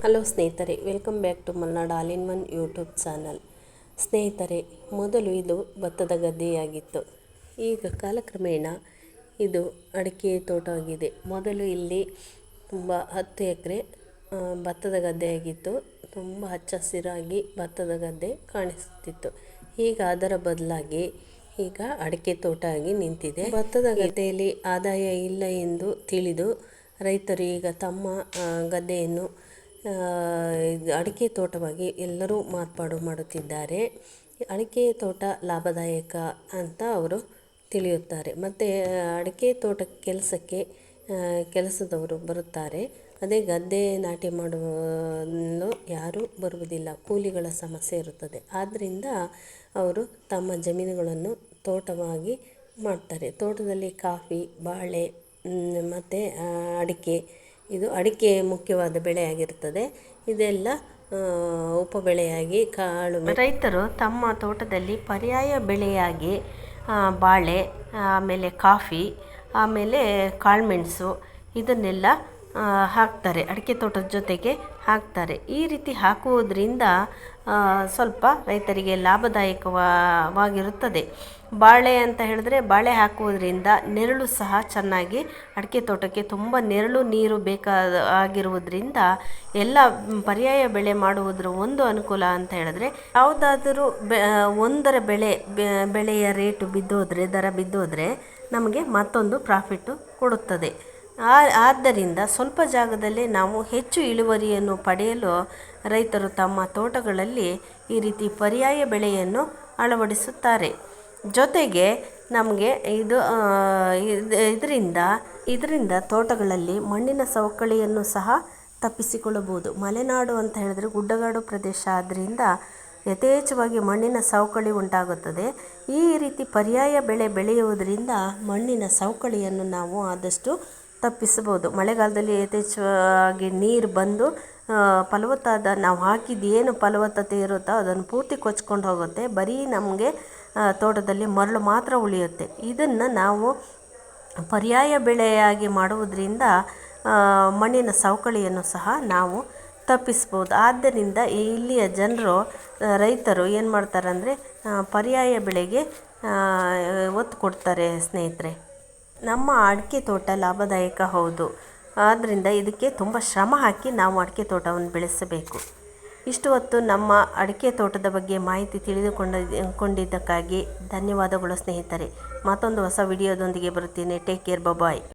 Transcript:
Hello ಸ್ನೇಹಿತರೆ welcome back to Malnad all in one YouTube channel ಸ್ನೇಹಿತರೆ, ಮೊದಲು ಇದು ಭತ್ತದ ಗದ್ದೆಯಾಗಿತ್ತು. ಈಗ ಕಾಲಕ್ರಮೇಣ ಇದು ಅಡಿಕೆ ತೋಟವಾಗಿದೆ. ಮೊದಲು ಇಲ್ಲಿ ತುಂಬ ಹತ್ತು ಎಕರೆ ಭತ್ತದ ಗದ್ದೆಯಾಗಿತ್ತು. ತುಂಬ ಹಚ್ಚ ಹಸಿರಾಗಿ ಭತ್ತದ ಗದ್ದೆ ಕಾಣಿಸುತ್ತಿತ್ತು. ಈಗ ಅದರ ಬದಲಾಗಿ ಈಗ ಅಡಿಕೆ ತೋಟ ಆಗಿ ನಿಂತಿದೆ. ಭತ್ತದ ಗದ್ದೆಯಲ್ಲಿ ಆದಾಯ ಇಲ್ಲ ಎಂದು ತಿಳಿದು ರೈತರು ಈಗ ತಮ್ಮ ಗದ್ದೆಯನ್ನು ಅಡಿಕೆ ತೋಟವಾಗಿ ಎಲ್ಲರೂ ಮಾರ್ಪಾಡು ಮಾಡುತ್ತಿದ್ದಾರೆ. ಅಡಿಕೆ ತೋಟ ಲಾಭದಾಯಕ ಅಂತ ಅವರು ತಿಳಿಯುತ್ತಾರೆ. ಮತ್ತು, ಅಡಿಕೆ ತೋಟ ಕೆಲಸಕ್ಕೆ ಕೆಲಸದವರು ಬರುತ್ತಾರೆ. ಅದೇ ಗದ್ದೆ ನಾಟಿ ಮಾಡಲು ಯಾರೂ ಬರುವುದಿಲ್ಲ. ಕೂಲಿಗಳ ಸಮಸ್ಯೆ ಇರುತ್ತದೆ. ಆದ್ದರಿಂದ ಅವರು ತಮ್ಮ ಜಮೀನುಗಳನ್ನು ತೋಟವಾಗಿ ಮಾಡ್ತಾರೆ. ತೋಟದಲ್ಲಿ ಕಾಫಿ, ಬಾಳೆ ಮತ್ತು ಅಡಿಕೆ ಇದು ಅಡಿಕೆ ಮುಖ್ಯವಾದ ಬೆಳೆಯಾಗಿರ್ತದೆ. ಇದೆಲ್ಲ ಉಪಬೆಳೆಯಾಗಿ ಕಾಳು ರೈತರು ತಮ್ಮ ತೋಟದಲ್ಲಿ ಪರ್ಯಾಯ ಬೆಳೆಯಾಗಿ ಬಾಳೆ, ಆಮೇಲೆ ಕಾಫಿ, ಆಮೇಲೆ ಕಾಳುಮೆಣಸು ಇದನ್ನೆಲ್ಲ ಹಾಕ್ತಾರೆ. ಅಡಿಕೆ ತೋಟದ ಜೊತೆಗೆ ಹಾಕ್ತಾರೆ. ಈ ರೀತಿ ಹಾಕುವುದರಿಂದ ಸ್ವಲ್ಪ ರೈತರಿಗೆ ಲಾಭದಾಯಕವಾಗಿರುತ್ತದೆ. ಬಾಳೆ ಅಂತ ಹೇಳಿದ್ರೆ ಬಾಳೆ ಹಾಕುವುದರಿಂದ ನೆರಳು ಸಹ ಚೆನ್ನಾಗಿ ಅಡಿಕೆ ತೋಟಕ್ಕೆ ತುಂಬ ನೆರಳು ನೀರು ಬೇಕಾದ ಆಗಿರುವುದರಿಂದ ಎಲ್ಲ ಪರ್ಯಾಯ ಬೆಳೆ ಮಾಡುವುದರ ಒಂದು ಅನುಕೂಲ ಅಂತ ಹೇಳಿದ್ರೆ, ಯಾವುದಾದರೂ ಬೆ ಒಂದರ ಬೆಳೆ ಬೆಳೆಯ ರೇಟು ಬಿದ್ದೋದ್ರೆ, ದರ ಬಿದ್ದೋದ್ರೆ ನಮಗೆ ಮತ್ತೊಂದು ಪ್ರಾಫಿಟ್ಟು ಕೊಡುತ್ತದೆ. ಆದ್ದರಿಂದ ಸ್ವಲ್ಪ ಜಾಗದಲ್ಲೇ ನಾವು ಹೆಚ್ಚು ಇಳುವರಿಯನ್ನು ಪಡೆಯಲು ರೈತರು ತಮ್ಮ ತೋಟಗಳಲ್ಲಿ ಈ ರೀತಿ ಪರ್ಯಾಯ ಬೆಳೆಯನ್ನು ಅಳವಡಿಸುತ್ತಾರೆ. ಜೊತೆಗೆ ನಮಗೆ ಇದು ಇದರಿಂದ ಇದರಿಂದ ತೋಟಗಳಲ್ಲಿ ಮಣ್ಣಿನ ಸವಕಳಿಯನ್ನು ಸಹ ತಪ್ಪಿಸಿಕೊಳ್ಳಬಹುದು. ಮಲೆನಾಡು ಅಂತ ಹೇಳಿದ್ರೆ ಗುಡ್ಡಗಾಡು ಪ್ರದೇಶ ಆದ್ದರಿಂದ ಯಥೇಚ್ಛವಾಗಿ ಮಣ್ಣಿನ ಸವಕಳಿ ಉಂಟಾಗುತ್ತದೆ. ಈ ರೀತಿ ಪರ್ಯಾಯ ಬೆಳೆ ಬೆಳೆಯುವುದರಿಂದ ಮಣ್ಣಿನ ಸವಕಳಿಯನ್ನು ನಾವು ಆದಷ್ಟು ತಪ್ಪಿಸಬಹುದು. ಮಳೆಗಾಲದಲ್ಲಿ ಯಥೇಚ್ಛವಾಗಿ ನೀರು ಬಂದು ಫಲವತ್ತಾದ ನಾವು ಹಾಕಿದ ಏನು ಫಲವತ್ತತೆ ಇರುತ್ತೋ ಅದನ್ನು ಪೂರ್ತಿ ಕೊಚ್ಕೊಂಡು ಹೋಗುತ್ತೆ. ಬರೀ ನಮಗೆ ತೋಟದಲ್ಲಿ ಮರಳು ಮಾತ್ರ ಉಳಿಯುತ್ತೆ. ಇದನ್ನು ನಾವು ಪರ್ಯಾಯ ಬೆಳೆಯಾಗಿ ಮಾಡುವುದರಿಂದ ಮಣ್ಣಿನ ಸವಕಳಿಯನ್ನು ಸಹ ನಾವು ತಪ್ಪಿಸ್ಬೋದು ಆದ್ದರಿಂದ ಇಲ್ಲಿಯ ಜನರು ರೈತರು ಏನು ಮಾಡ್ತಾರೆ ಅಂದರೆ ಪರ್ಯಾಯ ಬೆಳೆಗೆ ಒತ್ತು ಕೊಡ್ತಾರೆ ಸ್ನೇಹಿತರೆ. ನಮ್ಮ ಅಡಿಕೆ ತೋಟ ಲಾಭದಾಯಕ, ಹೌದು. ಆದ್ದರಿಂದ ಇದಕ್ಕೆ ತುಂಬ ಶ್ರಮ ಹಾಕಿ ನಾವು ಅಡಿಕೆ ತೋಟವನ್ನು ಬೆಳೆಸಬೇಕು. ಇಷ್ಟು ಹೊತ್ತು ನಮ್ಮ ಅಡಿಕೆ ತೋಟದ ಬಗ್ಗೆ ಮಾಹಿತಿ ತಿಳಿದುಕೊಂಡ ಕೊಂಡಿದ್ದಕ್ಕಾಗಿ ಧನ್ಯವಾದಗಳು ಸ್ನೇಹಿತರೆ. ಮತ್ತೊಂದು ಹೊಸ ವಿಡಿಯೋದೊಂದಿಗೆ ಬರುತ್ತೇನೆ. Take care bye